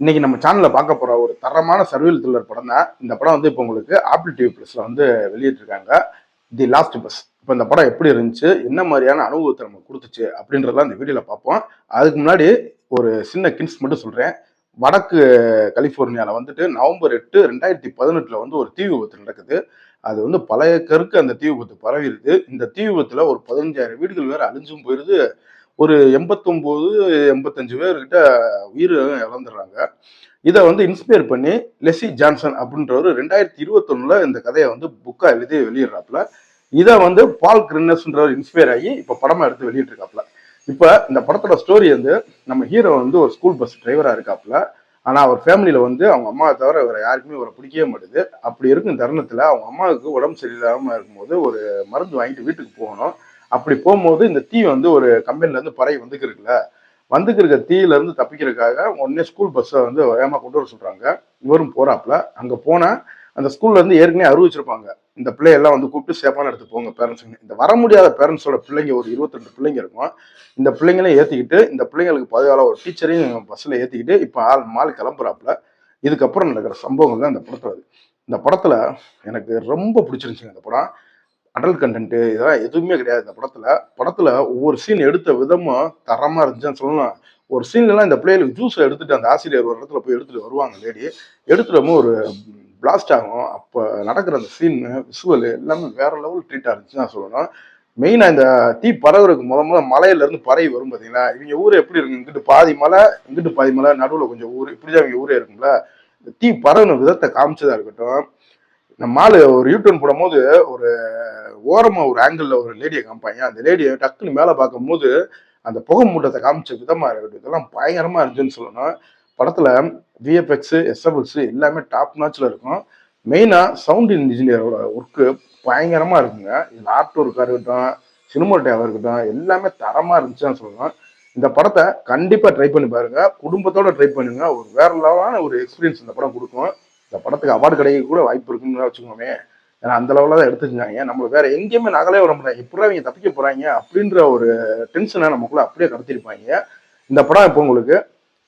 இன்னைக்கு நம்ம சேனலில் பார்க்க போகிற ஒரு தரமான சர்வியல் த்ரில்லர் படம் தான் இந்த படம் வந்து இப்போ உங்களுக்கு ஆப்பிள் டிவி ப்ளஸில் வந்து வெளியிட்டிருக்காங்க. தி லாஸ்ட் பஸ் இப்போ இந்த படம் எப்படி இருந்துச்சு என்ன மாதிரியான அனுபவத்தை நம்ம கொடுத்துச்சு அப்படின்றதெல்லாம் இந்த வீடியோவில் பார்ப்போம். அதுக்கு முன்னாடி ஒரு சின்ன கின்ஸ் மட்டும் சொல்கிறேன் வடக்கு கலிஃபோர்னியாவில் வந்துட்டு நவம்பர் எட்டு ரெண்டாயிரத்தி பதினெட்டில் வந்து ஒரு தீ விபத்து நடக்குது. அது வந்து பழைய கருக்கு அந்த தீ விபத்து பரவிடுது. இந்த தீ விபத்தில் ஒரு பதினஞ்சாயிரம் வீடுகள் வேற அழிஞ்சும் போயிருது. ஒரு எண்பத்தொம்போது எண்பத்தஞ்சு பேர்கிட்ட உயிர் இழந்துடுறாங்க. இதை வந்து இன்ஸ்பயர் பண்ணி லெசி ஜான்சன் அப்படின்றவர் ரெண்டாயிரத்தி இருபத்தொன்னுல இந்த கதையை வந்து புக்காக எழுதி வெளியிடுறாப்புல. இதை வந்து பால் கிரின்னஸ்ன்றவர் இன்ஸ்பயர் ஆகி இப்போ படமாக எடுத்து வெளியிட்டிருக்காப்புல. இப்போ இந்த படத்தோட ஸ்டோரி வந்து நம்ம ஹீரோ வந்து ஒரு ஸ்கூல் பஸ் டிரைவராக இருக்காப்புல. ஆனால் அவர் ஃபேமிலியில் வந்து அவங்க அம்மாவை தவிர இவரை யாருக்குமே இவரை பிடிக்கவே மாட்டுது. அப்படி இருக்கும் தருணத்தில் அவங்க அம்மாவுக்கு உடம்பு சரியில்லாமல் இருக்கும்போது ஒரு மருந்து வாங்கிட்டு வீட்டுக்கு போகணும். அப்படி போகும்போது இந்த தீ வந்து ஒரு கம்பெனிலேருந்து பறவை வந்துக்கு தீயிலேருந்து வந்துக்கு தப்பிக்கிறதுக்காக உடனே ஸ்கூல் பஸ்ஸை வந்து வேகமாக கொண்டு வர சொல்கிறாங்க இவரும் போகிறாப்புல அங்கே போனால் அந்த ஸ்கூல்லேருந்து ஏற்கனவே அறிவிச்சிருப்பாங்க இந்த பிள்ளையெல்லாம் வந்து கூப்பிட்டு சேஃபான இடத்துக்கு போங்க பேரண்ட்ஸுங்க இந்த வர முடியாத பேரண்ட்ஸோட பிள்ளைங்க ஒரு இருபத்தெண்டு பிள்ளைங்க இருக்கும். இந்த பிள்ளைங்களையும் ஏற்றிக்கிட்டு இந்த பிள்ளைங்களுக்கு பாதுகால ஒரு டீச்சரையும் பஸ்ஸில் ஏற்றிக்கிட்டு இப்போ ஆள் மால் கிளம்புறாப்புல. இதுக்கப்புறம் நடக்கிற சம்பவங்கள் தான் இந்த படத்தில் இந்த படத்தில் எனக்கு ரொம்ப பிடிச்சிருந்துச்சுங்க இந்த படம். அடல் கண்டென்ட்டு இதெல்லாம் எதுவுமே கிடையாது இந்த படத்தில். படத்தில் ஒவ்வொரு சீன் எடுத்த விதமும் தரமாக இருந்துச்சுன்னு சொல்லலாம். ஒரு சீன்லலாம் இந்த பிள்ளைகளுக்கு ஜூஸை எடுத்துகிட்டு அந்த ஆசிரியர் ஒரு இடத்துல போய் எடுத்துகிட்டு வருவாங்க லேடி எடுத்துகிட்டு ஒரு பிளாஸ்ட் ஆகும். அப்போ நடக்கிற அந்த சீன் விசுவல் எல்லாமே வேற லெவல் ட்ரீட்டாக இருந்துச்சு நான் சொல்லணும். மெயினாக இந்த தீ பரவுறதுக்கு முத முத மலையிலேருந்து பறவை வரும் பார்த்தீங்களா இவங்க ஊர் எப்படி இருக்கு? இங்கிட்டு பாதி மலை இங்கிட்டு பாதி மலை நடுவில் கொஞ்சம் ஊர் இப்படிதான் இவங்க ஊரே இருக்கும்ல. இந்த தீ பரவுன விதத்தை காமிச்சதா இருக்கட்டும். நம்ம ஆளு ஒரு யூட்டர்ன் போடும்போது ஒரு ஓரமா ஒரு ஆங்கிள் ஒரு லேடியை காமிப்பாங்க. அந்த லேடியை டக்குன்னு மேலே பார்க்கும்போது அந்த புகை மூட்டத்தை காமிச்ச விதமா இருக்கட்டும். இதெல்லாம் பயங்கரமா இருந்துச்சுன்னு சொல்லணும். படத்துல விஎஃப்எக்ஸ் எஸ்எஃப்எக்ஸ் எல்லாமே டாப் நாச்சில் இருக்கும். மெயினாக சவுண்ட் இன்ஜினியரோட ஒர்க்கு பயங்கரமா இருக்குங்க. இதில் ஆர்ட் ஒர்க்காக இருக்கட்டும் சினிமோட்டாவாக இருக்கட்டும் எல்லாமே தரமா இருந்துச்சுன்னு சொல்லணும். இந்த படத்தை கண்டிப்பா ட்ரை பண்ணி பாருங்க. குடும்பத்தோட ட்ரை பண்ணுங்க. ஒரு வேற லெவலான ஒரு எக்ஸ்பீரியன்ஸ் இந்த படம் கொடுக்கும். இந்த படத்துக்கு அவார்டு கிடைக்க கூட வாய்ப்பு இருக்குன்னு வச்சுக்கோமே. ஏன்னா அந்த லெவலில் தான் எடுத்துருந்தாங்க நம்மளை வேற எங்கேயுமே நகலே வர முடியாது எப்படா இவங்க தப்பிக்க போறாங்க அப்படின்ற ஒரு டென்ஷனை நமக்குள்ள அப்படியே கடத்திருப்பாங்க. இந்த படம் இப்போ உங்களுக்கு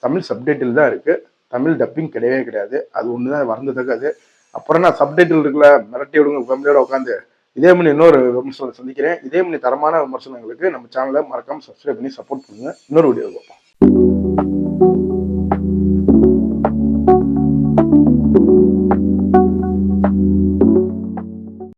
தமிழ் சப்டைட்டில் தான் இருக்கு. தமிழ் டப்பிங் கிடையவே கிடையாது. அது ஒன்று தான் வருந்தத்தக்கது அப்புறம் நான் சப்டைட்டில் இருக்குல்ல? மிரட்டி விடுங்க ஃபேமிலியோட உட்காந்து இதே மணி இன்னொரு விமர்சனத்தை சந்திக்கிறேன். இதே மணி தரமான விமர்சனங்களுக்கு நம்ம சேனலை மறக்காம சப்ஸ்கிரைப் பண்ணி சப்போர்ட் பண்ணுங்க. இன்னொரு வீடியோ பார்ப்போம். Thank you.